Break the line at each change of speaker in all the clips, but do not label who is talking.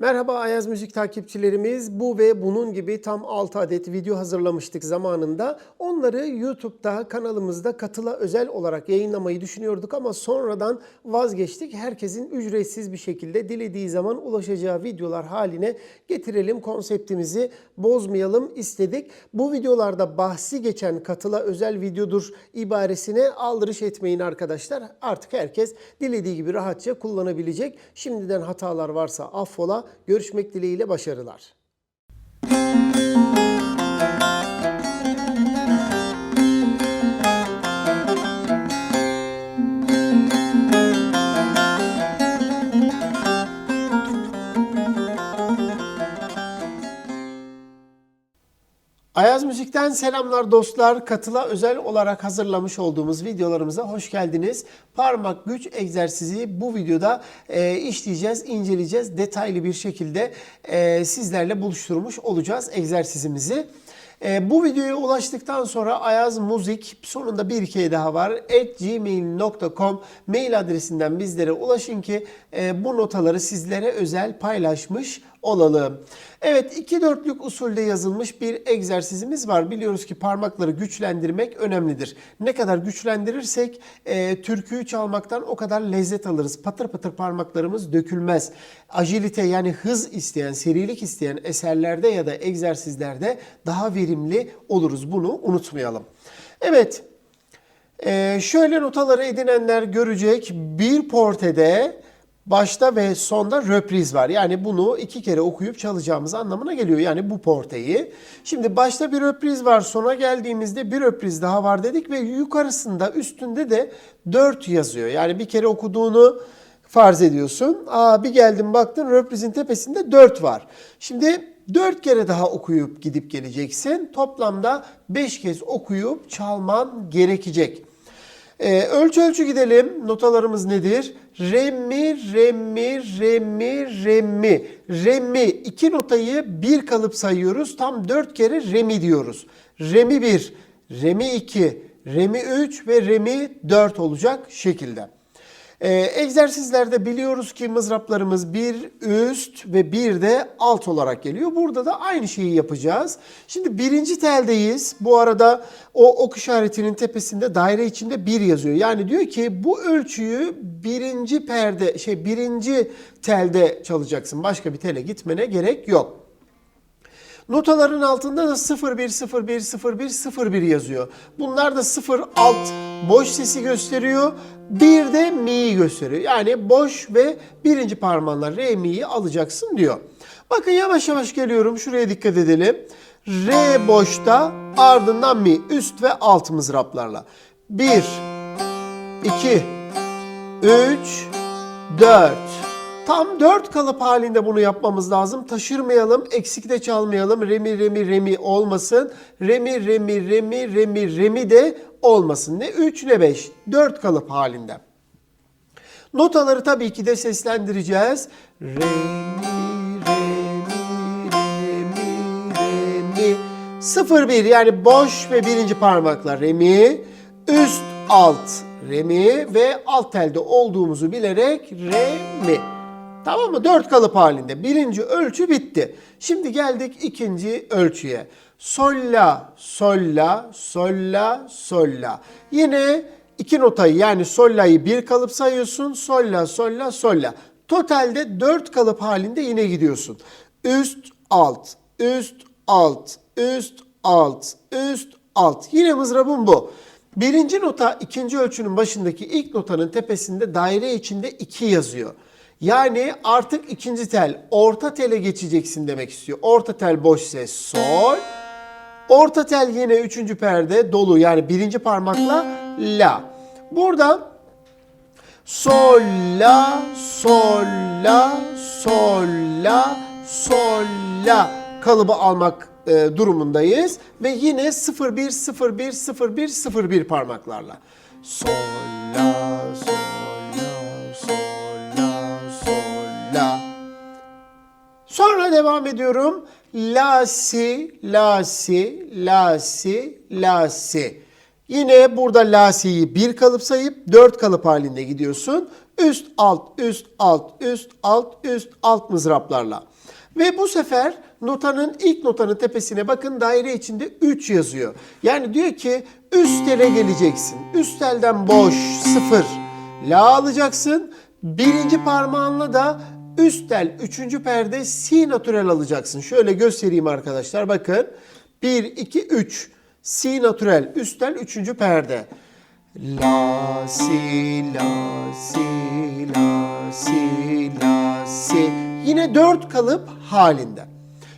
Merhaba Ayaz Müzik takipçilerimiz. Bu ve bunun gibi tam 6 adet video hazırlamıştık zamanında. Onları YouTube'da kanalımızda katıla özel olarak yayınlamayı düşünüyorduk ama sonradan vazgeçtik. Herkesin ücretsiz bir şekilde dilediği zaman ulaşacağı videolar haline getirelim. Konseptimizi bozmayalım istedik. Bu videolarda bahsi geçen katıla özel videodur ibaresine aldırış etmeyin arkadaşlar. Artık herkes dilediği gibi rahatça kullanabilecek. Şimdiden hatalar varsa affola. Görüşmek dileğiyle başarılar. Ayaz Müzik'ten selamlar dostlar. Katıla özel olarak hazırlamış olduğumuz videolarımıza hoş geldiniz. Parmak güç egzersizi bu videoda e, işleyeceğiz, inceleyeceğiz. Detaylı bir şekilde e, sizlerle buluşturmuş olacağız egzersizimizi. E, bu videoya ulaştıktan sonra Ayaz Müzik sonunda bir hikaye daha var. at gmail.com mail adresinden bizlere ulaşın ki e, bu notaları sizlere özel paylaşmış olalım. Evet iki dörtlük usulde yazılmış bir egzersizimiz var. Biliyoruz ki parmakları güçlendirmek önemlidir. Ne kadar güçlendirirsek e, türküyü çalmaktan o kadar lezzet alırız. Patır patır parmaklarımız dökülmez. Agilite yani hız isteyen, serilik isteyen eserlerde ya da egzersizlerde daha verimli oluruz. Bunu unutmayalım. Evet ee, şöyle notaları edinenler görecek bir portede başta ve sonda röpriz var. Yani bunu iki kere okuyup çalacağımız anlamına geliyor. Yani bu porteyi. Şimdi başta bir röpriz var. Sona geldiğimizde bir röpriz daha var dedik ve yukarısında üstünde de 4 yazıyor. Yani bir kere okuduğunu farz ediyorsun. Aa bir geldin baktın röprizin tepesinde 4 var. Şimdi 4 kere daha okuyup gidip geleceksin. Toplamda 5 kez okuyup çalman gerekecek. Ee, ölçü ölçü gidelim. Notalarımız nedir? Re mi, re mi, re mi, re mi. Re mi. İki notayı bir kalıp sayıyoruz. Tam dört kere re mi diyoruz. Re mi bir, re mi iki, re mi üç ve re mi dört olacak şekilde. Ee, egzersizlerde biliyoruz ki mızraplarımız bir üst ve bir de alt olarak geliyor. Burada da aynı şeyi yapacağız. Şimdi birinci teldeyiz. Bu arada o ok işaretinin tepesinde daire içinde bir yazıyor. Yani diyor ki bu ölçüyü birinci perde şey birinci telde çalacaksın. Başka bir tele gitmene gerek yok. Notaların altında da 01, 01, 01, 01 yazıyor. Bunlar da 0 alt boş sesi gösteriyor. Bir de mi'yi gösteriyor. Yani boş ve birinci parmağınla re mi'yi alacaksın diyor. Bakın yavaş yavaş geliyorum. Şuraya dikkat edelim. Re boşta ardından mi üst ve alt mızraplarla. 1 2 3 4 Tam 4 kalıp halinde bunu yapmamız lazım. Taşırmayalım, eksik de çalmayalım. Remi, remi, remi olmasın. Remi, remi, remi, remi, remi de olmasın. Ne 3 ne 5. 4 kalıp halinde. Notaları tabii ki de seslendireceğiz. Re, mi, re, mi, re, mi, re, mi. 0, 1 yani boş ve birinci parmakla re, mi. Üst, alt, re, mi ve alt telde olduğumuzu bilerek re, mi. Tamam mı? Dört kalıp halinde. Birinci ölçü bitti. Şimdi geldik ikinci ölçüye. Sol la, sol la. Yine iki notayı yani sol la'yı bir kalıp sayıyorsun. Sol la, sol la. Totalde dört kalıp halinde yine gidiyorsun. Üst, alt, üst, alt, üst, alt, üst, alt. Yine mızrabın bu. Birinci nota ikinci ölçünün başındaki ilk notanın tepesinde daire içinde 2 yazıyor. Yani artık ikinci tel orta tele geçeceksin demek istiyor. Orta tel boş ses sol. Orta tel yine üçüncü perde dolu yani birinci parmakla la. Burada sol la sol la sol la sol la kalıbı almak e, durumundayız ve yine 0 1 0 1 0 1 0 1 parmaklarla. Sol la sol Sonra devam ediyorum. La si, la si, la si, la si. Yine burada la si'yi bir kalıp sayıp dört kalıp halinde gidiyorsun. Üst alt üst alt üst alt üst alt mızraplarla. Ve bu sefer notanın ilk notanın tepesine bakın daire içinde 3 yazıyor. Yani diyor ki üst tele geleceksin. Üst telden boş 0 la alacaksın. Birinci parmağınla da üst tel 3. perde si natürel alacaksın. Şöyle göstereyim arkadaşlar bakın. 1 2 3 si natürel üst tel 3. perde. La si la si la si la si. Yine dört kalıp halinde.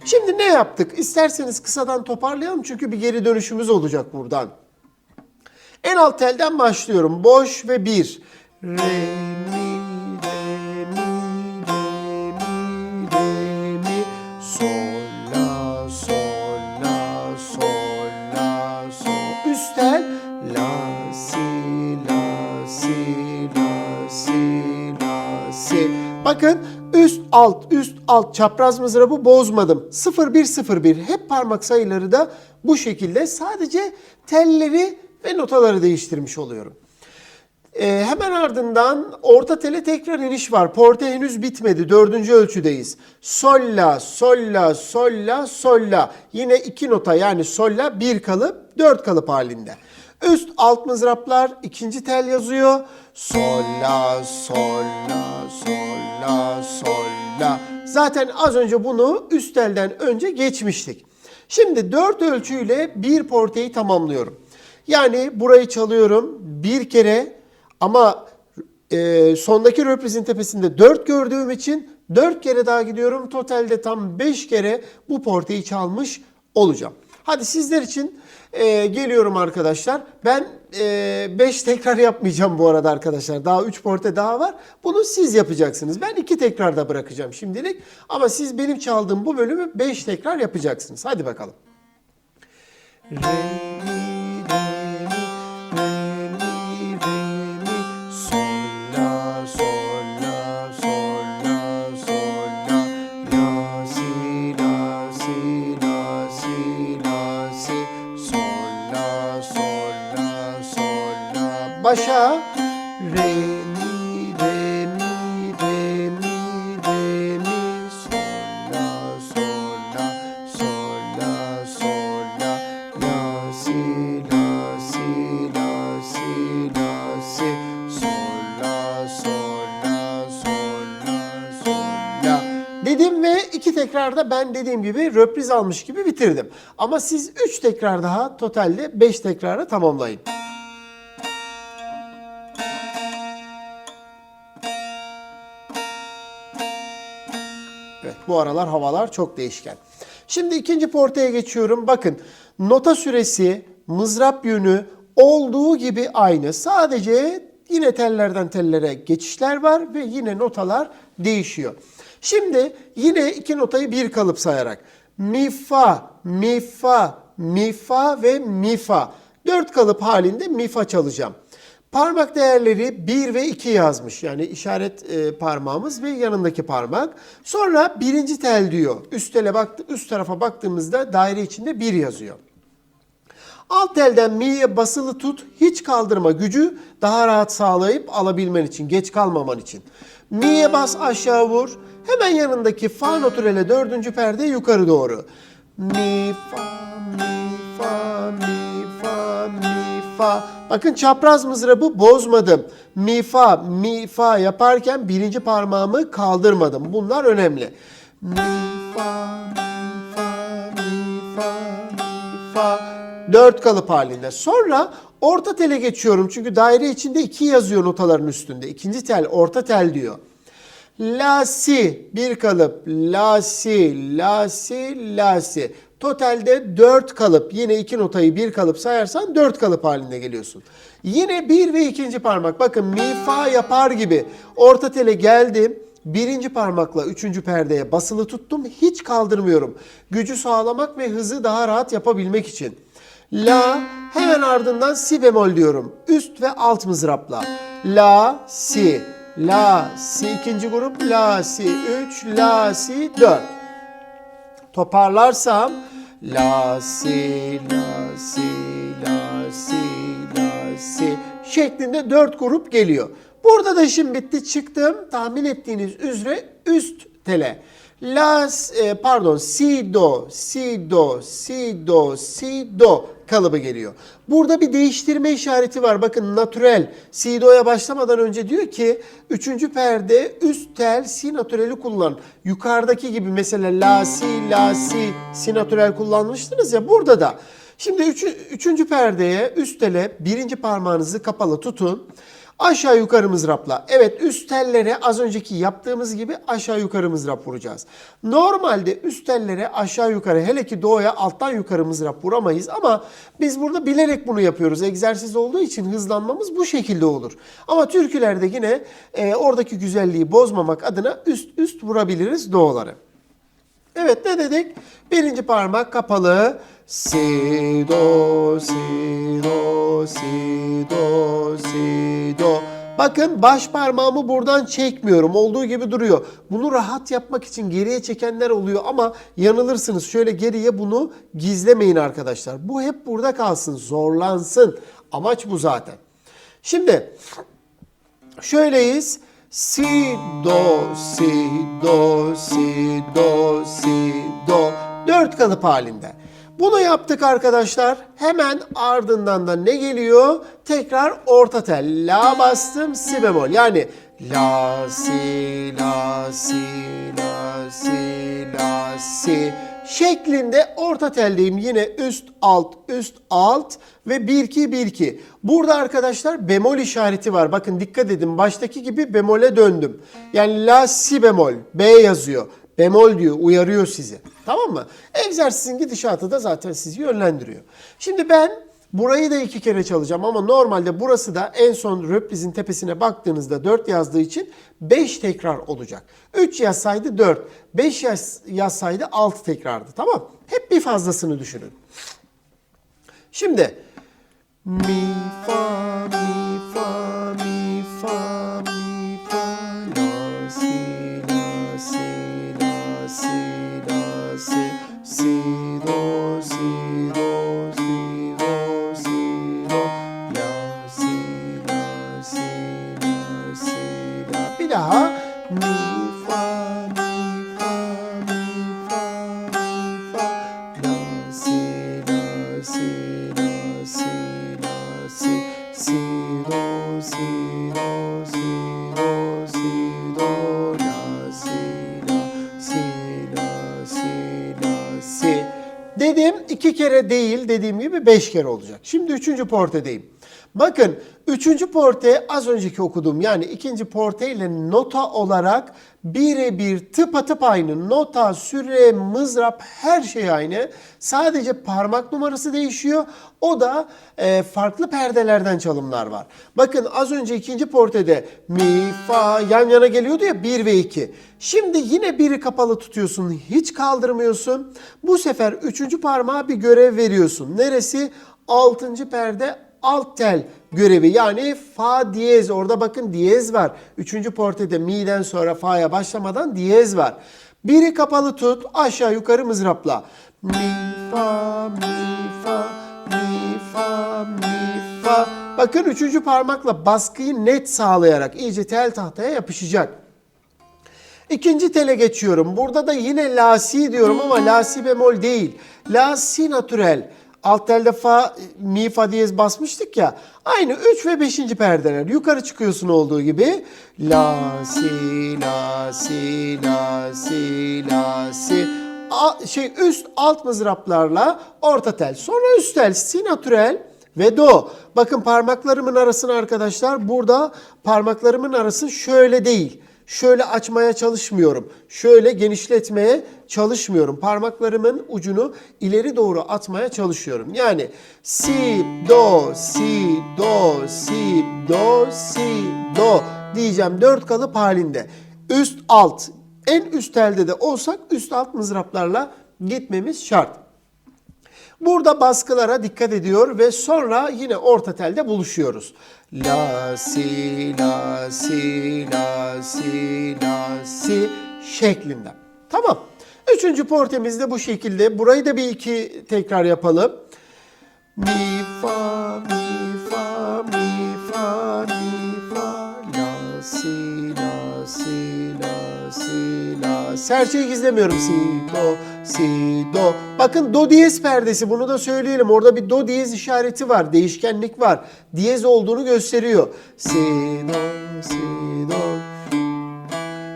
Şimdi ne yaptık? İsterseniz kısadan toparlayalım çünkü bir geri dönüşümüz olacak buradan. En alt telden başlıyorum. Boş ve bir. Re, mi, alt çapraz mızrabı bozmadım. 0101 hep parmak sayıları da bu şekilde sadece telleri ve notaları değiştirmiş oluyorum. Ee, hemen ardından orta tele tekrar iniş var. Porte henüz bitmedi. Dördüncü ölçüdeyiz. Sol la, sol la. Yine iki nota yani sol la bir kalıp, dört kalıp halinde. Üst alt mızraplar ikinci tel yazıyor. Sol la, sol la. Zaten az önce bunu üst telden önce geçmiştik. Şimdi dört ölçüyle bir porteyi tamamlıyorum. Yani burayı çalıyorum bir kere ama e, sondaki röprizin tepesinde 4 gördüğüm için 4 kere daha gidiyorum. Totalde tam 5 kere bu porteyi çalmış olacağım. Hadi sizler için e, geliyorum arkadaşlar. Ben 5 tekrar yapmayacağım bu arada arkadaşlar. Daha 3 porte daha var. Bunu siz yapacaksınız. Ben 2 tekrarda bırakacağım şimdilik. Ama siz benim çaldığım bu bölümü 5 tekrar yapacaksınız. Hadi bakalım. Re, ben dediğim gibi röpriz almış gibi bitirdim. Ama siz üç tekrar daha totalde beş tekrara tamamlayın. Evet bu aralar havalar çok değişken. Şimdi ikinci portaya geçiyorum. Bakın nota süresi, mızrap yönü olduğu gibi aynı. Sadece yine tellerden tellere geçişler var ve yine notalar değişiyor. Şimdi yine iki notayı bir kalıp sayarak mi fa, mi fa, mi fa ve mi fa. Dört kalıp halinde mi fa çalacağım. Parmak değerleri 1 ve 2 yazmış. Yani işaret e, parmağımız ve yanındaki parmak. Sonra birinci tel diyor. Üst tele baktı, üst tarafa baktığımızda daire içinde 1 yazıyor. Alt telden mi'ye basılı tut, hiç kaldırma gücü daha rahat sağlayıp alabilmen için, geç kalmaman için. Mi'ye bas aşağı vur, hemen yanındaki fa natürele dördüncü perde yukarı doğru. Mi, fa, mi, fa, mi, fa, mi, fa. Bakın çapraz mızrabı bozmadım. Mi, fa, mi, fa yaparken birinci parmağımı kaldırmadım. Bunlar önemli. Mi, fa, mi, fa, mi, fa, mi, fa. Dört kalıp halinde. Sonra orta tele geçiyorum. Çünkü daire içinde iki yazıyor notaların üstünde. İkinci tel orta tel diyor. La si bir kalıp. La si, la si, la si. Totalde dört kalıp. Yine iki notayı bir kalıp sayarsan dört kalıp halinde geliyorsun. Yine bir ve ikinci parmak. Bakın mi fa yapar gibi. Orta tele geldim. Birinci parmakla üçüncü perdeye basılı tuttum. Hiç kaldırmıyorum. Gücü sağlamak ve hızı daha rahat yapabilmek için. La hemen ardından si bemol diyorum. Üst ve alt mızrapla. La, si. La, si ikinci grup. La, si üç. La, si dört. Toparlarsam La, si, la, si, la, si, la, si şeklinde dört grup geliyor. Burada da işim bitti. Çıktım. Tahmin ettiğiniz üzere üst tele. La, e, pardon, si, do, si, do, si, do, si, do kalıbı geliyor. Burada bir değiştirme işareti var. Bakın natürel. Si, do'ya başlamadan önce diyor ki üçüncü perde üst tel si natüreli kullan. Yukarıdaki gibi mesela la, si, la, si, si natürel kullanmıştınız ya burada da. Şimdi üçü, üçüncü perdeye üst tele birinci parmağınızı kapalı tutun. Aşağı yukarı mızrapla. Evet üst tellere az önceki yaptığımız gibi aşağı yukarı mızrap vuracağız. Normalde üst tellere aşağı yukarı hele ki doğuya alttan yukarı mızrap vuramayız ama biz burada bilerek bunu yapıyoruz. Egzersiz olduğu için hızlanmamız bu şekilde olur. Ama türkülerde yine e, oradaki güzelliği bozmamak adına üst üst vurabiliriz doğuları. Evet ne dedik? Birinci parmak kapalı. Si, do, si, do, si, do, si, do. Bakın baş parmağımı buradan çekmiyorum. Olduğu gibi duruyor. Bunu rahat yapmak için geriye çekenler oluyor ama yanılırsınız. Şöyle geriye bunu gizlemeyin arkadaşlar. Bu hep burada kalsın. Zorlansın. Amaç bu zaten. Şimdi Şöyleyiz. Si, do, si, do, si, do, si, do. Dört kalıp halinde. Bunu yaptık arkadaşlar. Hemen ardından da ne geliyor? Tekrar orta tel. La bastım, si bemol. Yani la, si, la, si, la, si, la, si şeklinde orta teldeyim. Yine üst alt üst alt ve 1 2 1 2. Burada arkadaşlar bemol işareti var. Bakın dikkat edin. Baştaki gibi bemole döndüm. Yani la si bemol. B yazıyor. Bemol diyor. Uyarıyor sizi. Tamam mı? Egzersizin gidişatı da zaten sizi yönlendiriyor. Şimdi ben Burayı da iki kere çalacağım ama normalde burası da en son röprizin tepesine baktığınızda 4 yazdığı için 5 tekrar olacak. 3 yazsaydı 4, 5 yaz, yazsaydı 6 tekrardı tamam Hep bir fazlasını düşünün. Şimdi mi gibi beş kere olacak. Şimdi üçüncü portedeyim. Bakın üçüncü porte az önceki okuduğum yani ikinci porte ile nota olarak birebir tıpatıp aynı. Nota, süre, mızrap her şey aynı. Sadece parmak numarası değişiyor. O da e, farklı perdelerden çalımlar var. Bakın az önce ikinci portede mi, fa yan yana geliyordu ya 1 ve 2. Şimdi yine biri kapalı tutuyorsun. Hiç kaldırmıyorsun. Bu sefer üçüncü parmağa bir görev veriyorsun. Neresi? Altıncı perde alt tel görevi yani fa diyez orada bakın diyez var. Üçüncü portede mi'den sonra fa'ya başlamadan diyez var. Biri kapalı tut aşağı yukarı mızrapla. Mi fa mi fa mi fa mi fa. Bakın üçüncü parmakla baskıyı net sağlayarak iyice tel tahtaya yapışacak. İkinci tele geçiyorum. Burada da yine la si diyorum ama la si bemol değil. La si natürel. Alt telde fa, mi fa diyez basmıştık ya. Aynı 3 ve 5. perdeler. Yukarı çıkıyorsun olduğu gibi. La si la si la si la si. A- şey üst alt mızraplarla orta tel. Sonra üst tel si natürel ve do. Bakın parmaklarımın arasını arkadaşlar burada parmaklarımın arası şöyle değil. Şöyle açmaya çalışmıyorum. Şöyle genişletmeye çalışmıyorum. Parmaklarımın ucunu ileri doğru atmaya çalışıyorum. Yani si, do, si, do, si, do, si, do diyeceğim dört kalıp halinde. Üst alt. En üst telde de olsak üst alt mızraplarla gitmemiz şart. Burada baskılara dikkat ediyor ve sonra yine orta telde buluşuyoruz. La si la si la si la si şeklinde. Tamam. Üçüncü portemiz de bu şekilde. Burayı da bir iki tekrar yapalım. Mi fa mi fa mi fa mi fa la la. Serçeyi gizlemiyorum. Si, do, si, do. Bakın do diyez perdesi bunu da söyleyelim. Orada bir do diyez işareti var. Değişkenlik var. Diyez olduğunu gösteriyor. Si, do, si, do.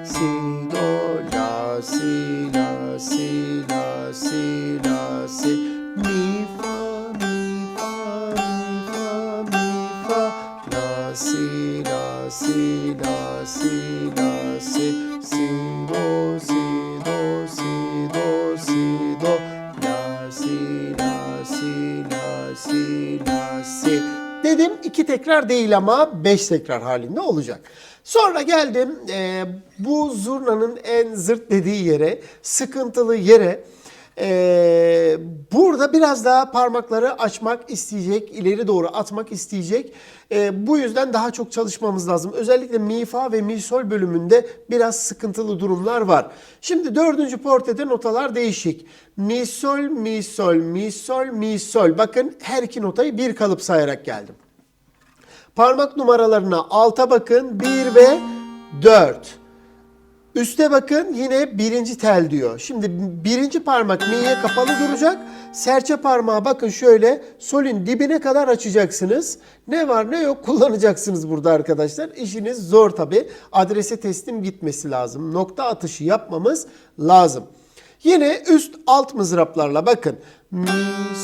Si, do, la, si, la, si, la, si, la, si. Mi, fa, mi, fa, mi, fa, mi, fa. La, si, la, si, la, si, la, si. Do, si, do, si, do, si, do. La, si, la, si, la, si, la, si. Dedim iki tekrar değil ama beş tekrar halinde olacak. Sonra geldim e, bu zurnanın en zırt dediği yere, sıkıntılı yere. E, burada biraz daha parmakları açmak isteyecek, ileri doğru atmak isteyecek. E, bu yüzden daha çok çalışmamız lazım. Özellikle mi fa ve mi sol bölümünde biraz sıkıntılı durumlar var. Şimdi dördüncü portede notalar değişik. Mi sol, mi sol. Bakın her iki notayı bir kalıp sayarak geldim. Parmak numaralarına alta bakın 1 ve 4. Üste bakın yine birinci tel diyor. Şimdi birinci parmak mi'ye kapalı duracak. Serçe parmağı bakın şöyle solün dibine kadar açacaksınız. Ne var ne yok kullanacaksınız burada arkadaşlar. İşiniz zor tabi. Adrese teslim gitmesi lazım. Nokta atışı yapmamız lazım. Yine üst alt mızraplarla bakın. Mi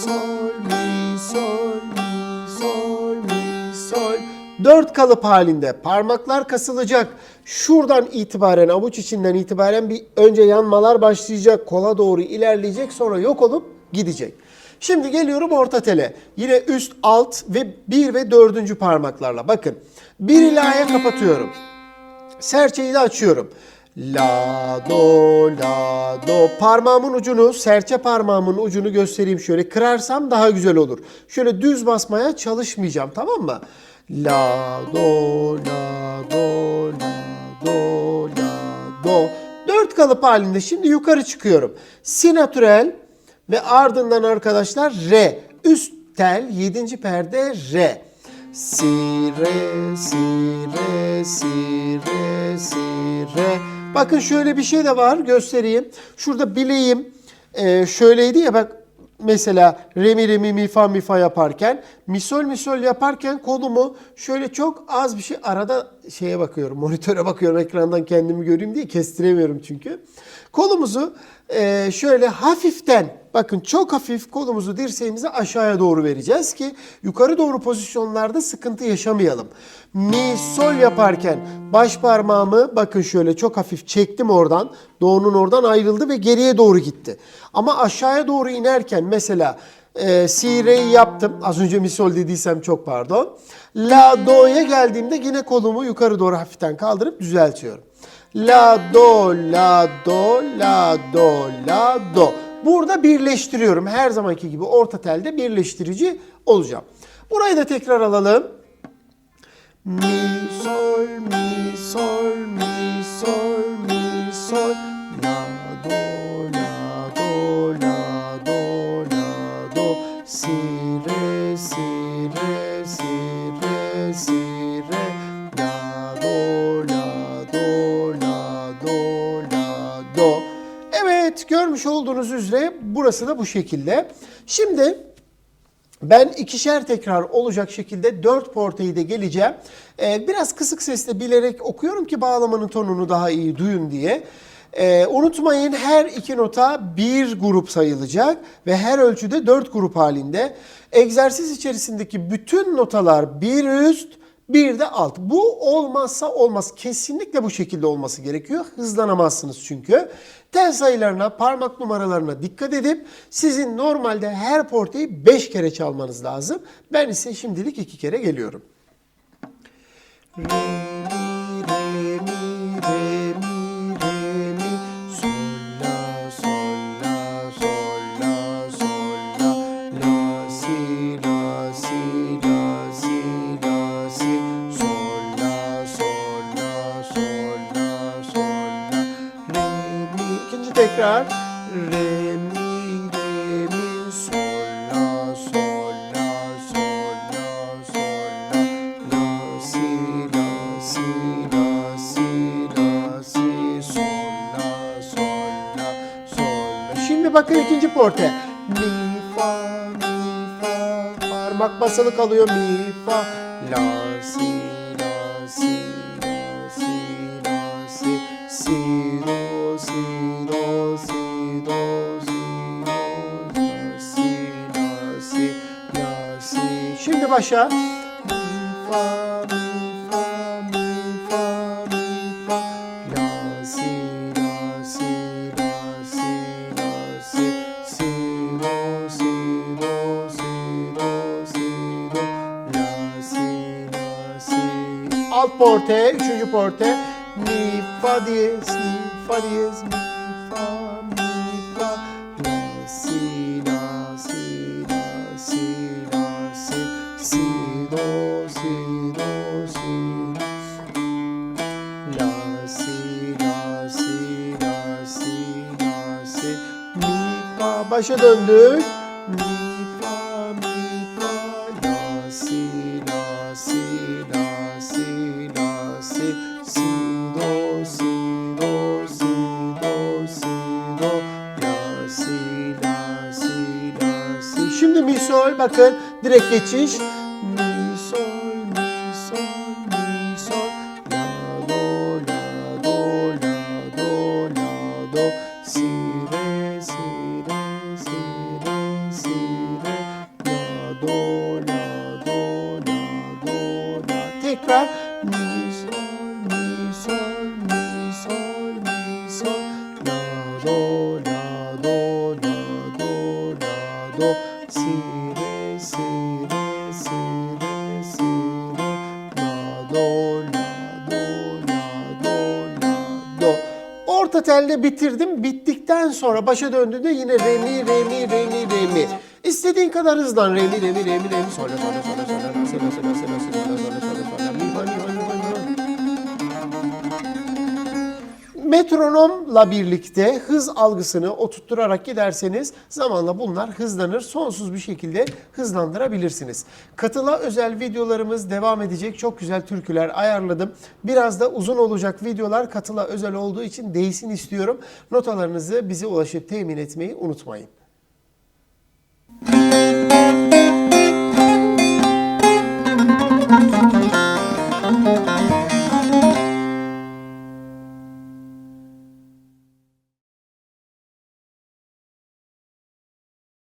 sol mi sol mi sol mi sol. Dört kalıp halinde parmaklar kasılacak. Şuradan itibaren avuç içinden itibaren bir önce yanmalar başlayacak. Kola doğru ilerleyecek sonra yok olup gidecek. Şimdi geliyorum orta tele. Yine üst alt ve bir ve dördüncü parmaklarla. Bakın bir ilaya kapatıyorum. Serçeyi de açıyorum. La do la do parmağımın ucunu serçe parmağımın ucunu göstereyim şöyle kırarsam daha güzel olur. Şöyle düz basmaya çalışmayacağım tamam mı? La do la do la do la do. Dört kalıp halinde şimdi yukarı çıkıyorum. Si natürel ve ardından arkadaşlar re. Üst tel 7. perde re. Si re si re si re si re. Bakın şöyle bir şey de var göstereyim. Şurada bileğim e, şöyleydi ya bak mesela re mi re mi mi fa mi fa yaparken misol misol yaparken kolumu şöyle çok az bir şey arada şeye bakıyorum monitöre bakıyorum ekrandan kendimi göreyim diye kestiremiyorum çünkü. Kolumuzu e, şöyle hafiften bakın çok hafif kolumuzu dirseğimizi aşağıya doğru vereceğiz ki yukarı doğru pozisyonlarda sıkıntı yaşamayalım. Mi sol yaparken baş parmağımı bakın şöyle çok hafif çektim oradan. Doğunun oradan ayrıldı ve geriye doğru gitti. Ama aşağıya doğru inerken mesela e, si re'yi yaptım. Az önce mi sol dediysem çok pardon. La do'ya geldiğimde yine kolumu yukarı doğru hafiften kaldırıp düzeltiyorum. La do la do la do la do. Burada birleştiriyorum. Her zamanki gibi orta telde birleştirici olacağım. Burayı da tekrar alalım. Mi sol mi sol mi sol mi sol la do la do la olduğunuz üzere burası da bu şekilde. Şimdi ben ikişer tekrar olacak şekilde dört porteyi de geleceğim. Ee, biraz kısık sesle bilerek okuyorum ki bağlamanın tonunu daha iyi duyun diye. Ee, unutmayın her iki nota bir grup sayılacak ve her ölçüde dört grup halinde. Egzersiz içerisindeki bütün notalar bir üst, bir de alt. Bu olmazsa olmaz. Kesinlikle bu şekilde olması gerekiyor. Hızlanamazsınız çünkü. Tel sayılarına, parmak numaralarına dikkat edip sizin normalde her porteyi 5 kere çalmanız lazım. Ben ise şimdilik 2 kere geliyorum. Re, Şimdi bakın ikinci porte. Mi, fa, mi, fa. Parmak basılı kalıyor. Mi, fa. La, si, la, si, la, si, la, si. Si, do, si, do, si, do, si, do, la, si, la, si, la, si. Şimdi başa. Porte. Mi, fa diyez, mi, fa diyez, mi, fa, mi, fa. La, si, la, si, la, si, la, si. Si, do, si, do, si, La, si, la, si, la, si, la, si. Mi, fa. Başa döndük. Sol bakın direkt geçiş. Bitirdim. Bittikten sonra başa döndüğünde yine re mi, re mi, re mi, re mi. İstediğin kadar hızlan. Re mi, re mi, re mi, re mi. Sonra, sonra, sonra, sonra, si, la, si, la, sonra, sonra, sonra. Mi, fa, mi, fa, mi, metronomla birlikte hız algısını oturtturarak giderseniz zamanla bunlar hızlanır. Sonsuz bir şekilde hızlandırabilirsiniz. Katıla özel videolarımız devam edecek. Çok güzel türküler ayarladım. Biraz da uzun olacak videolar katıla özel olduğu için değsin istiyorum. Notalarınızı bize ulaşıp temin etmeyi unutmayın. Müzik